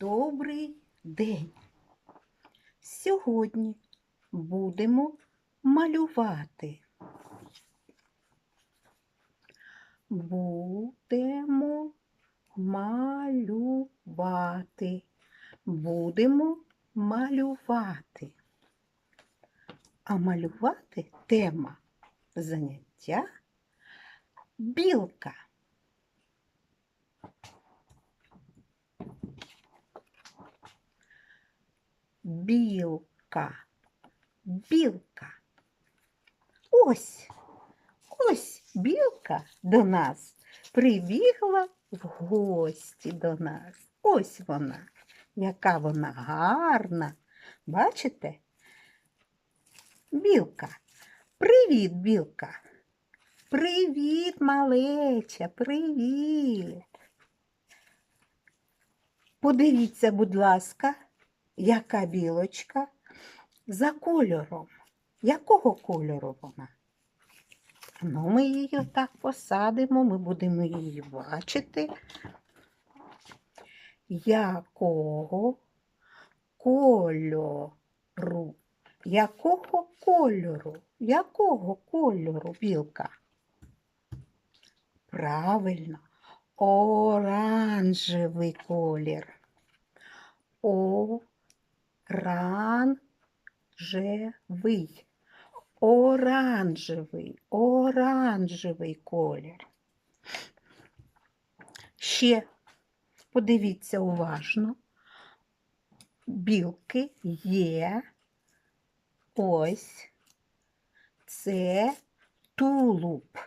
Добрий день! Сьогодні будемо малювати. Будемо малювати. Будемо малювати. А малювати тема заняття білка. Білка, білка. Ось, ось білка до нас прибігла в гості до нас. Ось вона, яка вона гарна. Бачите? Білка. Привіт, білка. Привіт, малеча, привіт. Подивіться, будь ласка, яка білочка за кольором. Якого кольору вона? Ну, ми її так посадимо, ми будемо її бачити. Якого кольору? Якого кольору? Якого кольору білка? Правильно, оранжевий колір. Оранжевий. Оранжевий, оранжевий колір. Ще подивіться уважно. Білки є. Ось це тулуб.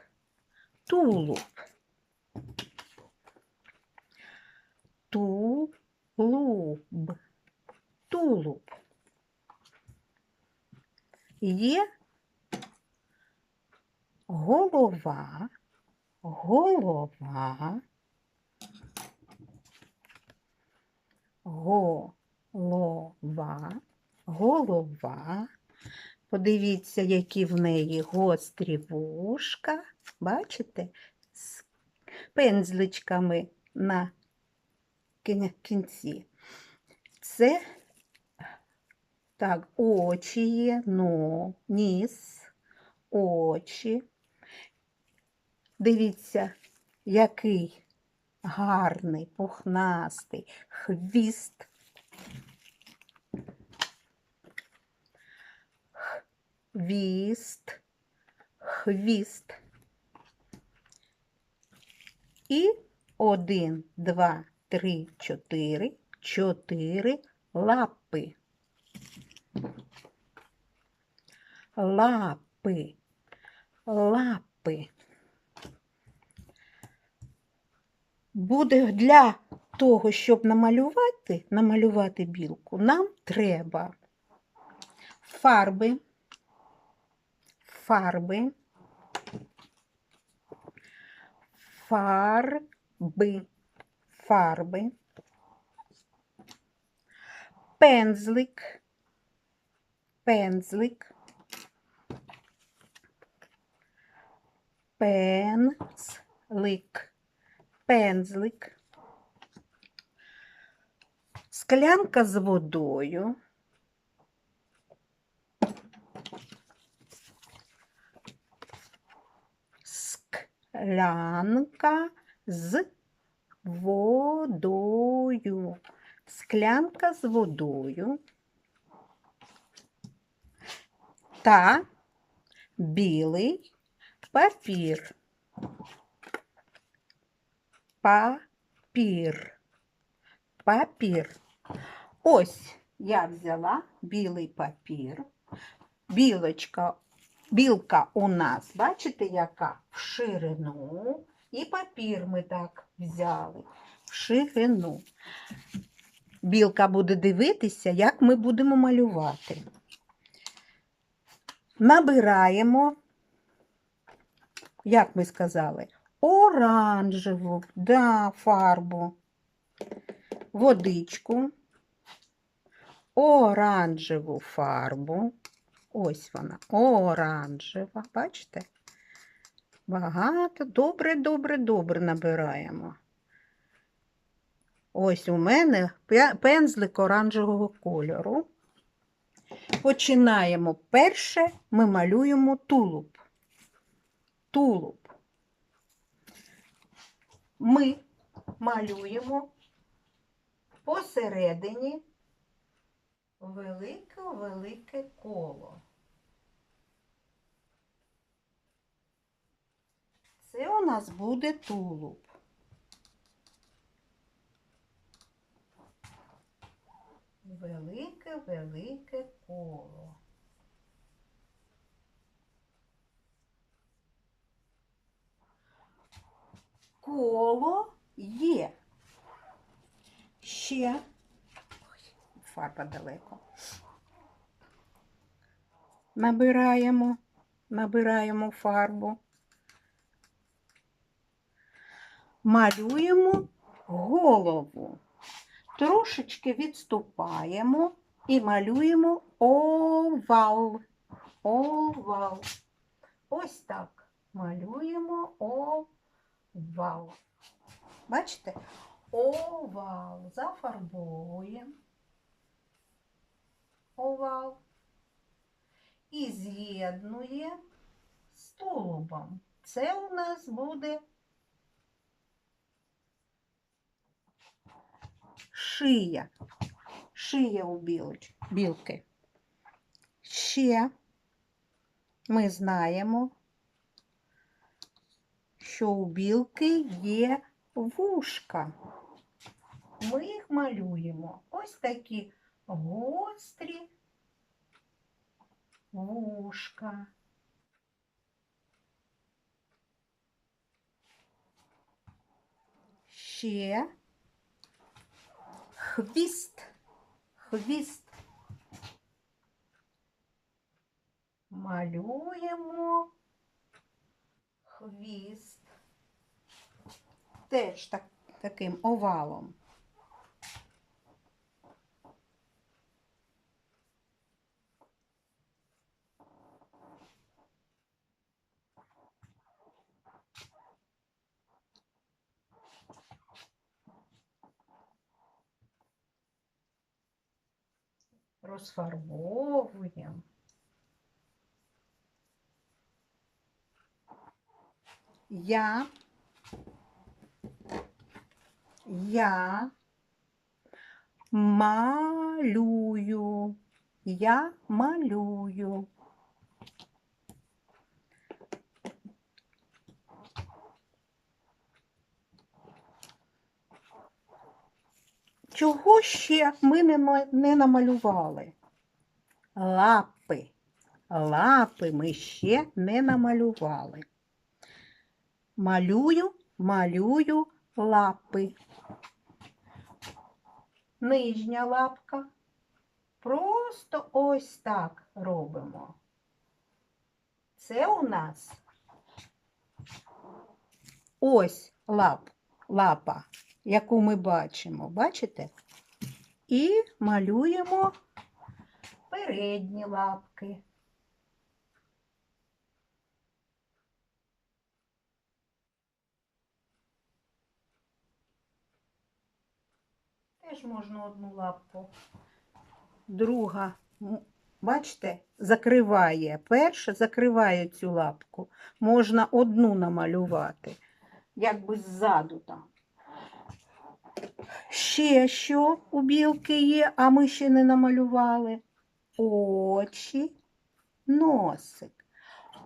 Тулуб. Тулуб. Тулуб. Є голова, голова, голова, голова. Подивіться, які в неї гострі вушка. Бачите? З пензличками на кінці. Це так, очі є, но, ніс, очі. Дивіться, який гарний, пухнастий хвіст. Хвіст, хвіст. І один, два, три, чотири, чотири лапи. Лапи, лапи. Буде для того, щоб намалювати, намалювати білку, нам треба фарби, фарби, фарби, фарби, пензлик, пензлик, пензлик, пензлик, склянка з водою, склянка з водою, склянка з водою. Та білий папір. Папір. Папір. Ось я взяла білий папір. Білочка, білка у нас, бачите, яка в ширину. І папір ми так взяли в ширину. Білка буде дивитися, як ми будемо малювати. Набираємо, як ми сказали, оранжеву да, фарбу, водичку, оранжеву фарбу. Ось вона, оранжева, бачите? Багато, добре, добре, добре набираємо. Ось у мене пензлик оранжевого кольору. Починаємо. Перше ми малюємо тулуб. Тулуб. Ми малюємо посередині велике-велике коло. Це у нас буде тулуб. Велике-велике коло. Коло є. Ще. Ой, фарба далеко. Набираємо, набираємо фарбу. Малюємо голову. Трошечки відступаємо і малюємо овал. Овал. Ось так. Малюємо овал. Бачите? Овал. Зафарбовуємо. Овал. І з'єднує з тулубом. Це у нас буде шия. Шия у білки. Ще ми знаємо, що у білки є вушка. Ми їх малюємо. Ось такі гострі вушка. Ще хвіст. Хвіст. Малюємо хвіст. Теж так, таким овалом. Розфарбовуємо. Я, я малюю, я малюю. Чого ще ми не, намалювали? Лапи. Лапи ми ще не намалювали. Малюю, малюю лапи. Нижня лапка. Просто ось так робимо. Це у нас ось лап, лапа, яку ми бачимо. Бачите? І малюємо передні лапки. Теж можна одну лапку. Друга, бачите, закриває. Перша закриває цю лапку. Можна одну намалювати, якби ззаду там. Ще що у білки є, а ми ще не намалювали. Очі, носик.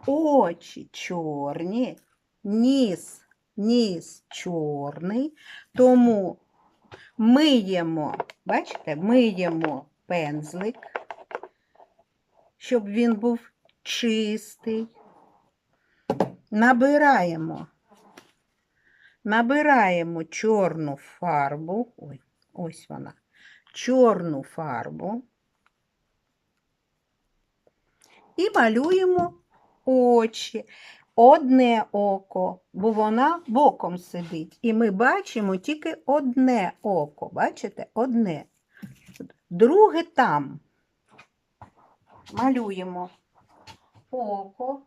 Очі чорні, ніс, ніс чорний, тому миємо, бачите, миємо пензлик, щоб він був чистий. Набираємо, набираємо чорну фарбу, ой, ось вона, чорну фарбу і малюємо очі одне око, бо вона боком сидить. І ми бачимо тільки одне око. Бачите? Одне. Друге там. Малюємо око.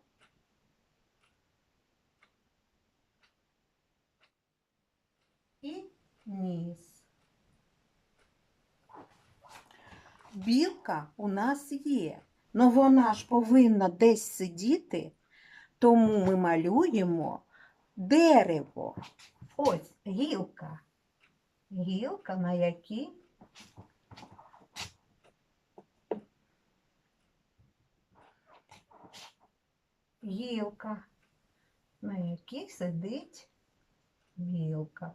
І ніс. Білка у нас є, але вона ж повинна десь сидіти тому ми малюємо дерево. Ось гілка. Гілка, на якій гілка, на якій сидить білка.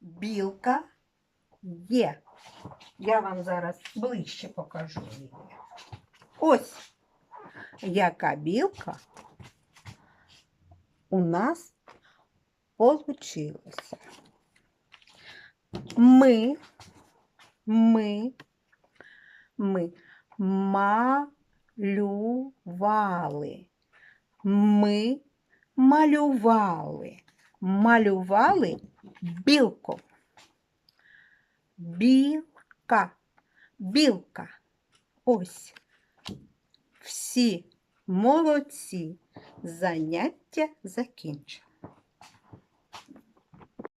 Білка є. Я вам зараз ближче покажу її. Ось яка білка у нас получилася. Ми, ми, ми малювали. Ми малювали. Малювали білку. Білка. Білка. Ось. Всі молодці. Заняття закінчено.